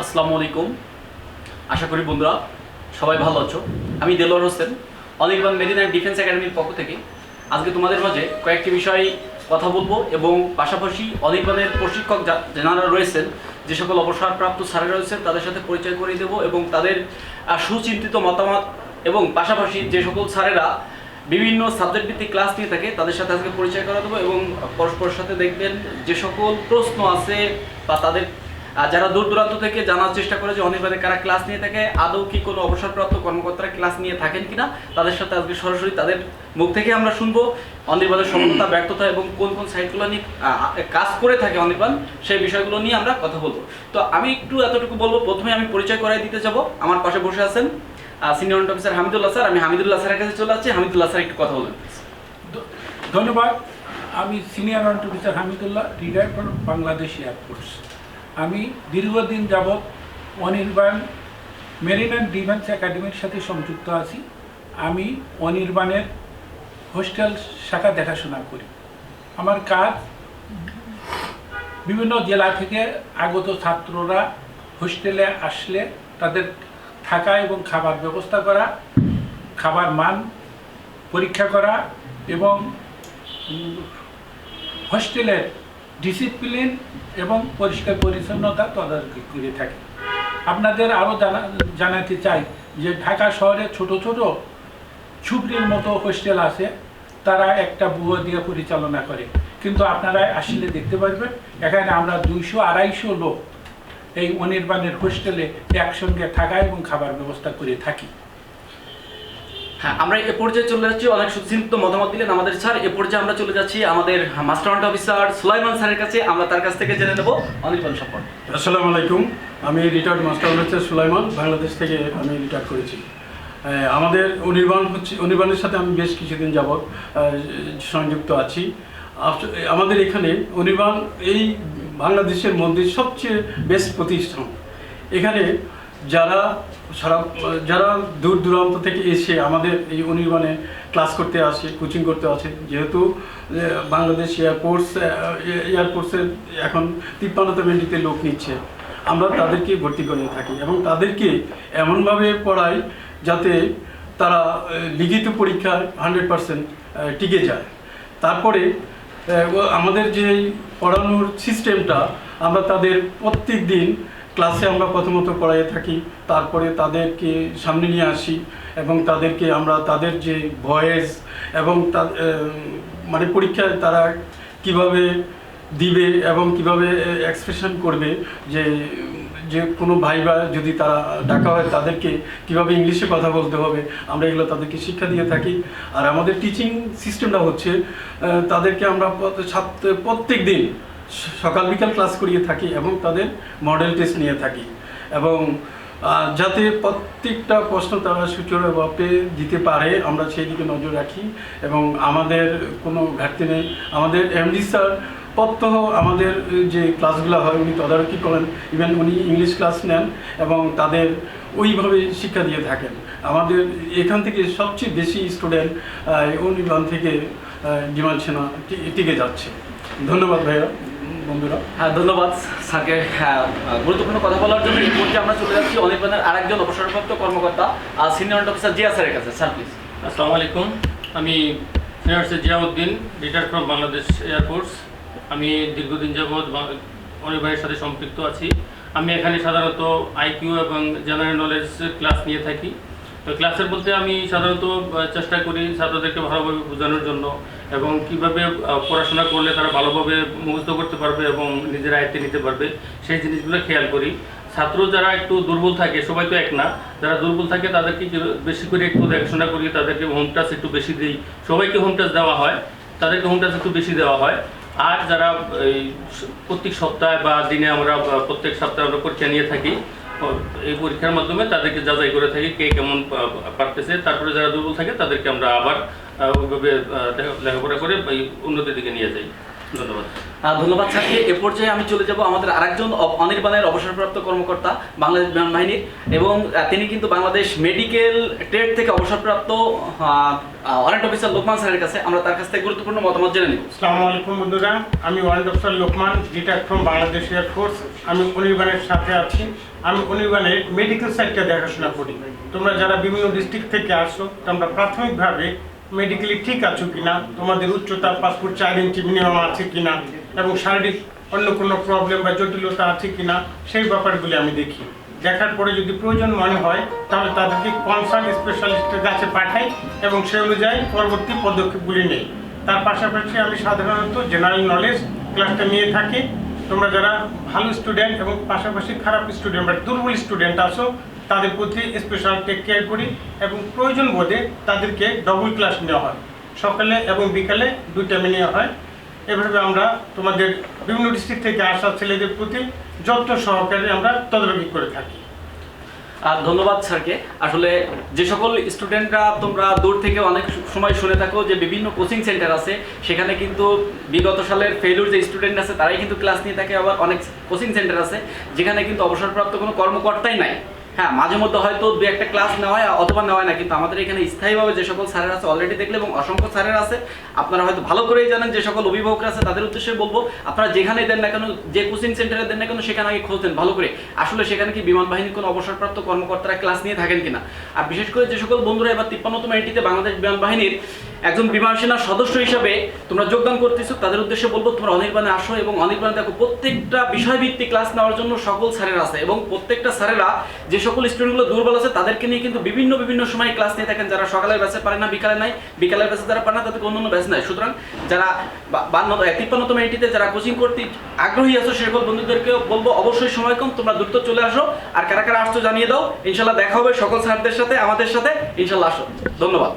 আসসালামু আলাইকুম। আশা করি বন্ধুরা সবাই ভালো আছো। আমি দেলোয়ার হোসেন, অনির্বাণ অ্যান্ড ডিফেন্স একাডেমির পক্ষ থেকে। আজকে তোমাদের মাঝে কয়েকটি বিষয় কথা বলব এবং পাশাপাশি অনির্বাণের প্রশিক্ষক যারা রয়েছেন, যে সকল অবসরপ্রাপ্ত স্যারেরা রয়েছেন, তাদের সাথে পরিচয় করিয়ে দেবো এবং তাদের সুচিন্তিত মতামত এবং পাশাপাশি যে সকল স্যারেরা বিভিন্ন সাবজেক্ট ভিত্তিক ক্লাস নিয়ে থাকে, তাদের সাথে আজকে পরিচয় করা দেবো এবং পরস্পরের সাথে দেখবেন যে সকল প্রশ্ন আছে বা তাদের আহ, যারা দূর দূরান্ত থেকে জানার চেষ্টা করে যে অনির্বাণে কারা ক্লাস নিয়ে থাকে আদৌ কি কোনো অবসরপ্রাপ্ত কর্মকর্তারা ক্লাস নিয়ে থাকেন কিনা তাদের সাথে আজকে সরাসরি তাদের মুখ থেকে আমরা শুনব অনির্বাণের সফলতা ব্যর্থতা এবং কোন কোন সাইটগুলো নিয়ে কাজ করে থাকে অনির্বাণ সেই বিষয়গুলো নিয়ে আমরা কথা বলব। তো আমি একটু এতটুকু বলব প্রথমে আমি পরিচয় করাই দিতে যাব। আমার পাশে বসে আছেন সিনিয়র অফিসার হামিদুল্লাহ স্যার। আমি হামিদুল্লাহ স্যারের কাছে চলে যাচ্ছি হামিদুল্লাহ স্যার একটু কথা বলবেন ধন্যবাদ। আমি senior officer Hamidullah retire from Bangladesh air force আমি দীর্ঘদিন যাবৎ অনির্বাণ মেরিন অ্যান্ড ডিফেন্স একাডেমির সাথে সংযুক্ত আছি। আমি অনির্বাণের হোস্টেল শাখা দেখাশোনা করি। আমার কাজ বিভিন্ন জেলা থেকে আগত ছাত্ররা হোস্টেলে আসলে তাদের থাকা এবং খাবার ব্যবস্থা করা, খাবার মান পরীক্ষা করা এবং হোস্টেলের ডিসিপ্লিন এবং পরিষ্কার পরিচ্ছন্নতা তদারকি করে থাকে। আপনাদের আরও জানা, জানাতে চাই যে ঢাকা শহরে ছোট ছোট ছুবড়ির মতো হোস্টেল আছে, তারা একটা বুয়ো দিয়ে পরিচালনা করে। কিন্তু আপনারা আসলে দেখতে পারবেন, এখানে আমরা দুইশো আড়াইশো লোক এই অনির্বাণের হোস্টেলে একসঙ্গে থাকা এবং খাবার ব্যবস্থা করে থাকি। হ্যাঁ আমরা এ পর্যায়ে চলে যাচ্ছি। অনেক সুচিন্তিত মতামত দিলেন আমাদের স্যার। এ পর্যায়ে আমরা চলে যাচ্ছি আমাদের মাস্টার অফিসার সুলাইমান স্যারের কাছে। আমরা তার কাছ থেকে জেনে নেব। অনির্বাণ সম্পর্কে আসসালামু আলাইকুম। আমি রিটায়ার্ড মাস্টার হচ্ছে সুলাইমান। বাংলাদেশ থেকে আমি রিটায়ার করেছি। আমাদের অনির্বাণ হচ্ছে অনির্বাণের সাথে আমি বেশ কিছুদিন আহ, সংযুক্ত আছি। আমাদের এখানে অনির্বাণ এই বাংলাদেশের মধ্যে সবচেয়ে বেস্ট প্রতিষ্ঠান। এখানে যারা সারা যারা দূর দূরান্ত থেকে এসে আমাদের এই অনির্বাণে ক্লাস করতে আসে কোচিং করতে আসে, যেহেতু বাংলাদেশ এয়ারফোর্স এয়ারফোর্সের এখন তিপ্পান্নতম এন্ট্রিতে লোক নিচ্ছে। আমরা তাদেরকে ভর্তি করে থাকি এবং তাদেরকে এমনভাবে পড়াই যাতে তারা লিখিত পরীক্ষায় হান্ড্রেড পারসেন্ট টিকে যায়। তারপরে আমাদের যে পড়ানোর সিস্টেমটা আমরা তাদের প্রত্যেক দিন ক্লাসে আমরা প্রথমত পড়াইয়ে থাকি, তারপরে তাদেরকে সামনে নিয়ে আসি এবং তাদেরকে আমরা তাদের যে ভয়েস এবং মানে পরীক্ষায় তারা কীভাবে দিবে এবং কীভাবে এক্সপ্রেশন করবে যে যে কোনো ভাই বা যদি তারা ডাকা হয় তাদেরকে কীভাবে ইংলিশে কথা বলতে হবে, আমরা এগুলো তাদেরকে শিক্ষা দিয়ে থাকি। আর আমাদের টিচিং সিস্টেমটা হচ্ছে তাদেরকে আমরা প্রত্যেক দিন সকাল বিকাল ক্লাস করিয়ে থাকি এবং তাদের মডেল টেস্ট নিয়ে থাকি। এবং যাতে প্রত্যেকটা প্রশ্ন তারা সুচারুভাবে দিতে পারে, আমরা সেই দিকে নজর রাখি। এবং আমাদের কোনো ঘাটতি নেই। আমাদের এমডি স্যার প্রত্যহ আমাদের যে ক্লাসগুলো হয়, উনি তদারকি করেন। ইভেন উনি ইংলিশ ক্লাস নেন এবং তাদের ওইভাবে শিক্ষা দিয়ে থাকেন। আমাদের এখান থেকে সবচেয়ে বেশি স্টুডেন্ট অনুদান থেকে ডিমান্ড সেনা টিকে যাচ্ছে। ধন্যবাদ ভাইয়া। বন্ধুরা। হ্যাঁ ধন্যবাদ স্যারকে। হ্যাঁ গুরুত্বপূর্ণ কথা বলার জন্য এই আমরা চলে যাচ্ছি অনির্বাণের আরেকজন অবসরপ্রাপ্ত কর্মকর্তা আর সিনিয়র অফিসার জিয়া স্যারের কাছে। স্যার প্লিজ আসসালামু আলাইকুম। আমি senior Ziauddin retire from Bangladesh air force আমি দীর্ঘদিন যাবৎ অনির্বাণের সাথে সম্পৃক্ত আছি। আমি এখানে সাধারণত আইকিউ এবং জেনারেল নলেজ ক্লাস নিয়ে থাকি। তো ক্লাসের মধ্যে আমি সাধারণত চেষ্টা করি ছাত্রদেরকে ভালোভাবে বোঝানোর জন্য। এবং কীভাবে পড়াশোনা করলে তারা ভালোভাবে মুখস্থ করতে পারবে এবং নিজের আয়ত্তে নিতে পারবে, সেই জিনিসগুলো খেয়াল করি। ছাত্র যারা একটু দুর্বল থাকে, সবাই তো এক না, যারা দুর্বল থাকে তাদেরকে বেশি করে একটু দেখাশোনা করি, তাদেরকে হোম টাচ একটু বেশি দিই। সবাইকে হোম টাচ দেওয়া হয়, তাদেরকে হোম টাচ একটু বেশি দেওয়া হয়। আর যারা প্রত্যেক সপ্তাহে বা দিনে আমরা প্রত্যেক সপ্তাহে আমরা পরীক্ষা নিয়ে থাকি এই পরীক্ষার মাধ্যমে তাদেরকে যাচাই করে থাকি কে কেমন পারতেছে। তারপরে যারা দুর্বল থাকে তাদেরকে আমরা আবার ওইভাবে লেখাপড়া করে উন্নতির দিকে নিয়ে যাই। ধন্যবাদ। ধন্যবাদ স্যারকে এ পর্যায়ে আমি চলে যাব আমাদের আরেকজন অনির্বাণের অবসরপ্রাপ্ত কর্মকর্তা, বাংলাদেশ বিমান বাহিনীর, এবং তিনি কিন্তু বাংলাদেশ মেডিকেল ট্রেড থেকে অবসরপ্রাপ্ত ওয়ারেন্ট অফিসার লোকমান স্যারের কাছে। আমরা তার কাছ থেকে গুরুত্বপূর্ণ মতামত জেনে নিব। আসসালামু আলাইকুম বন্ধুরা, আমি warrant officer Lokman retire from Bangladesh air force আমি অনির্বাণের সাথে আছি। আমি অনির্বাণের মেডিকেল সাইডটা দেখাশোনা করি। তোমরা যারা বিভিন্ন ডিস্ট্রিক্ট থেকে আসো, তোমরা প্রাথমিকভাবে মেডিকেলি ঠিক আছো কিনা, তোমাদের উচ্চতা পাসপোর্ট চার ইঞ্চি মিনিমাম আছে কিনা, এবং শারীরিক অন্য কোনো প্রবলেম বা জটিলতা আছে কিনা, সেই ব্যাপারগুলি আমি দেখি। দেখার পরে যদি প্রয়োজন মনে হয়, তাহলে তাদেরকে কনসার্ন স্পেশালিস্টের কাছে পাঠাই, এবং সেই অনুযায়ী পরবর্তী পদক্ষেপগুলি নেই। তার পাশাপাশি আমি সাধারণত জেনারেল নলেজ ক্লাসটা নিয়ে থাকি। তোমরা যারা ভালো স্টুডেন্ট এবং পাশাপাশি খারাপ স্টুডেন্ট বা দুর্বল স্টুডেন্ট আসো তাদের প্রতি স্পেশাল টেক কেয়ার করি এবং প্রয়োজন বোধে তাদেরকে ডবল ক্লাস নেওয়া হয়। সকালে এবং বিকালে দুই টাইমে নেওয়া হয়। এভাবে আমরা তোমাদের বিভিন্ন ডিস্ট্রিক্ট থেকে আসা ছেলেদের প্রতি যত্ন সহকারে আমরা তদারকি করে থাকি। আর ধন্যবাদ স্যারকে। আসলে যে সকল স্টুডেন্টরা তোমরা দূর থেকে অনেক সময় শুনে থাকো যে বিভিন্ন কোচিং সেন্টার আছে, সেখানে কিন্তু বিগত সালের ফেলুর যে স্টুডেন্ট আছে, তারাই কিন্তু ক্লাস নিয়ে থাকে। আবার অনেক কোচিং সেন্টার আছে, যেখানে কিন্তু অবসরপ্রাপ্ত কোনো কর্মকর্তাই নাই। হ্যাঁ মাঝে মধ্যে হয়তো দু একটা ক্লাস নেওয়া হয় অথবা নেওয়া হয় না, কিন্তু আমাদের এখানে স্থায়ীভাবে যে সকল স্যারের আছে অলরেডি দেখলে এবং অসংখ্য স্যারের আছে, আপনারা হয়তো ভালো করেই জানেন যে সকল অভিভাবকরা আছে, তাদের উদ্দেশ্যে বলব, আপনারা যেখানে দেন না কেন, যে কোচিং সেন্টারে দেন না কেন, সেখানে আগে খোঁজ দেন ভালো করে। আসলে সেখানে কি বিমান বাহিনীর কোনো অবসরপ্রাপ্ত কর্মকর্তারা ক্লাস নিয়ে থাকেন কিনা? আর বিশেষ করে যে সকল বন্ধুরা এবার তিপ্পান্নতম এনটিতে বাংলাদেশ বিমান বাহিনীর একজন বিমান সেনার সদস্য হিসাবে তোমরা যোগদান করতেছো, তাদের উদ্দেশ্যে বলব, তোমরা অনির্বাণে আসো এবং অনির্বাণে দেখো, প্রত্যেকটা বিষয়ভিত্তিক ক্লাস নেওয়ার জন্য সকল স্যারেরা আছে এবং প্রত্যেকটা স্যারেরা যে সকল স্টুডেন্টগুলো দুর্বল আছে, তাদেরকে নিয়ে কিন্তু বিভিন্ন বিভিন্ন সময় ক্লাস নিয়ে থাকেন। যারা সকালের ব্যাচে পারে না, বিকালে নাই, বিকালের ব্যাচে যারা পারে না, তাদেরকে অন্য ব্যাচ নাই সুতরাং যারা বান্ন তিপ্পান্নতম এনটিতে যারা কোচিং করতে আগ্রহী আছো, সে সকল বন্ধুদেরকে বলব, অবশ্যই সময় কম, তোমরা দ্রুত চলে আসো। আর কারা কারা আসছো জানিয়ে দাও। ইনশাল্লাহ দেখা হবে সকল স্যারদের সাথে, আমাদের সাথে। ইনশাল্লাহ আসো। ধন্যবাদ।